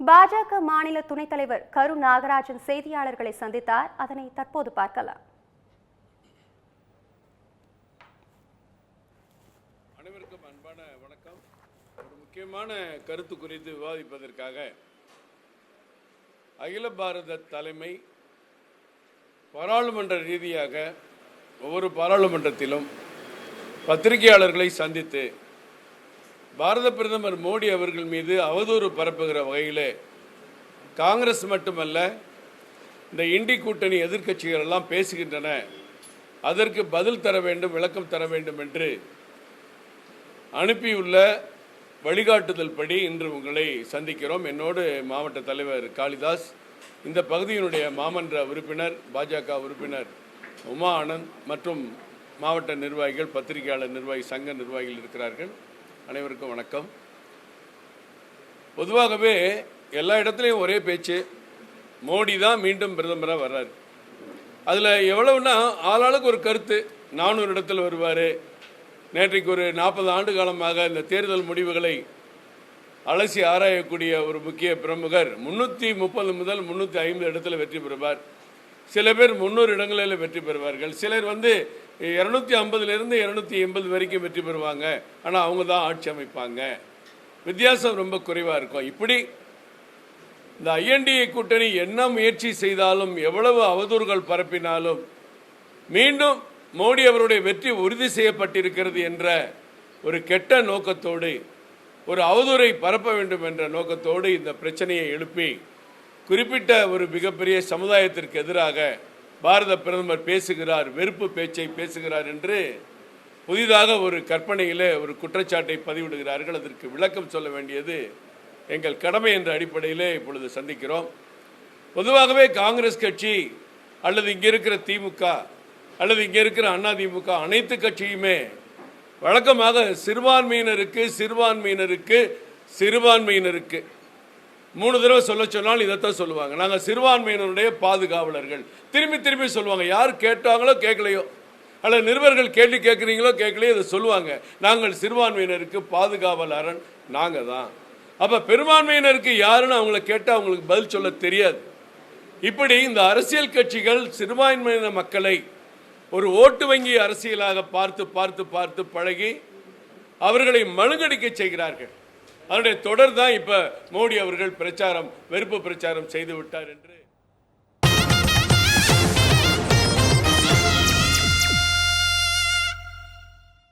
பாஜக மாநில துணைத் தலைவர் கரு நாகராஜன் செய்தியாளர்களை சந்தித்தார். அதனை தற்போது பார்க்கலாம். அனைவருக்கும் அன்பான வணக்கம். ஒரு முக்கியமான கருத்து குறித்து விவாதிப்பதற்காக அகில பாரத தலைமை பாராளுமன்ற ரீதியாக ஒவ்வொரு பாராளுமன்றத்திலும் பத்திரிகையாளர்களை சந்தித்து பாரத பிரதமர் மோடி அவர்கள் மீது அவதூறு பரப்புகிற வகையிலே காங்கிரஸ் மட்டுமல்ல இந்த இண்டி கூட்டணி எதிர்க்கட்சிகள் எல்லாம் பேசுகின்றன. அதற்கு பதில் தர வேண்டும் விளக்கம் தர வேண்டும் என்று அனுப்பியுள்ள வழிகாட்டுதல் படி இன்று உங்களை சந்திக்கிறோம். என்னோடு மாவட்ட தலைவர் காளிதாஸ் இந்த பகுதியினுடைய மாமன்ற உறுப்பினர் பாஜக உறுப்பினர் உமா ஆனந்த் மற்றும் மாவட்ட நிர்வாகிகள் பத்திரிகையாளர் நிர்வாகி சங்க நிர்வாகிகள் இருக்கிறார்கள். அனைவருக்கும் வணக்கம். பொதுவாகவே எல்லா இடத்துலையும் ஒரே பேச்சு. மோடி தான் மீண்டும் பிரதமராக வர்றாரு. அதில் எவ்வளவுனா ஆளாளுக்கு ஒரு கருத்து. நானூறு இடத்துல வருவார். நேற்றைக்கு ஒரு நாற்பது ஆண்டு காலமாக இந்த தேர்தல் முடிவுகளை அலசி ஆராயக்கூடிய ஒரு முக்கிய பிரமுகர் முன்னூற்றி முப்பது முதல் முந்நூற்றி ஐம்பது இடத்துல வெற்றி பெறுவார். சில பேர் முந்நூறு இடங்களில் வெற்றி பெறுவார்கள். சிலர் வந்து இரநூத்தி ஐம்பதுலேருந்து இரநூத்தி எண்பது வரைக்கும் வெற்றி பெறுவாங்க. ஆனால் அவங்க தான் ஆட்சி அமைப்பாங்க. வித்தியாசம் ரொம்ப குறைவாக இருக்கும். இப்படி இந்த ஐஎன்டிஏ கூட்டணி என்ன முயற்சி செய்தாலும் எவ்வளவு அவதூறுகள் பரப்பினாலும் மீண்டும் மோடி அவருடைய வெற்றி உறுதி செய்யப்பட்டிருக்கிறது என்ற ஒரு கெட்ட நோக்கத்தோடு ஒரு அவதூறை பரப்ப வேண்டும் என்ற நோக்கத்தோடு இந்த பிரச்சனையை எழுப்பி குறிப்பிட்ட ஒரு மிகப்பெரிய சமுதாயத்திற்கு எதிராக பாரத பிரதமர் பேசுகிறார் வெறுப்பு பேச்சை பேசுகிறார் என்று புதிதாக ஒரு கற்பனையில் ஒரு குற்றச்சாட்டை பதிவிடுகிறார்கள். அதற்கு விளக்கம் சொல்ல வேண்டியது எங்கள் கடமை என்ற அடிப்படையிலே இப்பொழுது சந்திக்கிறோம். பொதுவாகவே காங்கிரஸ் கட்சி அல்லது இங்கே இருக்கிற திமுக அல்லது இங்கே இருக்கிற அண்ணா திமுக அனைத்து கட்சியுமே வழக்கமாக சிறுபான்மையினருக்கு சிறுபான்மையினருக்கு சிறுபான்மையினருக்கு மூணு தடவை சொல்ல சொன்னால் இதைத்தான் சொல்லுவாங்க. நாங்கள் சிறுபான்மையினருடைய பாதுகாவலர்கள். திரும்பி திரும்பி சொல்லுவாங்க. யார் கேட்டாங்களோ கேட்கலையோ. அல்லது நிருபர்கள் கேள்வி கேட்குறீங்களோ கேட்கலையோ இதை சொல்லுவாங்க. நாங்கள் சிறுபான்மையினருக்கு பாதுகாவல் அரண் நாங்கள் தான். அப்போ பெரும்பான்மையினருக்கு யாருன்னு அவங்கள கேட்டால் அவங்களுக்கு பதில் சொல்ல தெரியாது. இப்படி இந்த அரசியல் கட்சிகள் சிறுபான்மையின மக்களை ஒரு ஓட்டு வங்கி அரசியலாக பார்த்து பார்த்து பார்த்து பழகி அவர்களை மழுங்கடிக்க செய்கிறார்கள். அதனுடைய தொடர் தான் இப்ப மோடி அவர்கள் பிரச்சாரம் வெறுப்பு பிரச்சாரம் செய்து விட்டார் என்று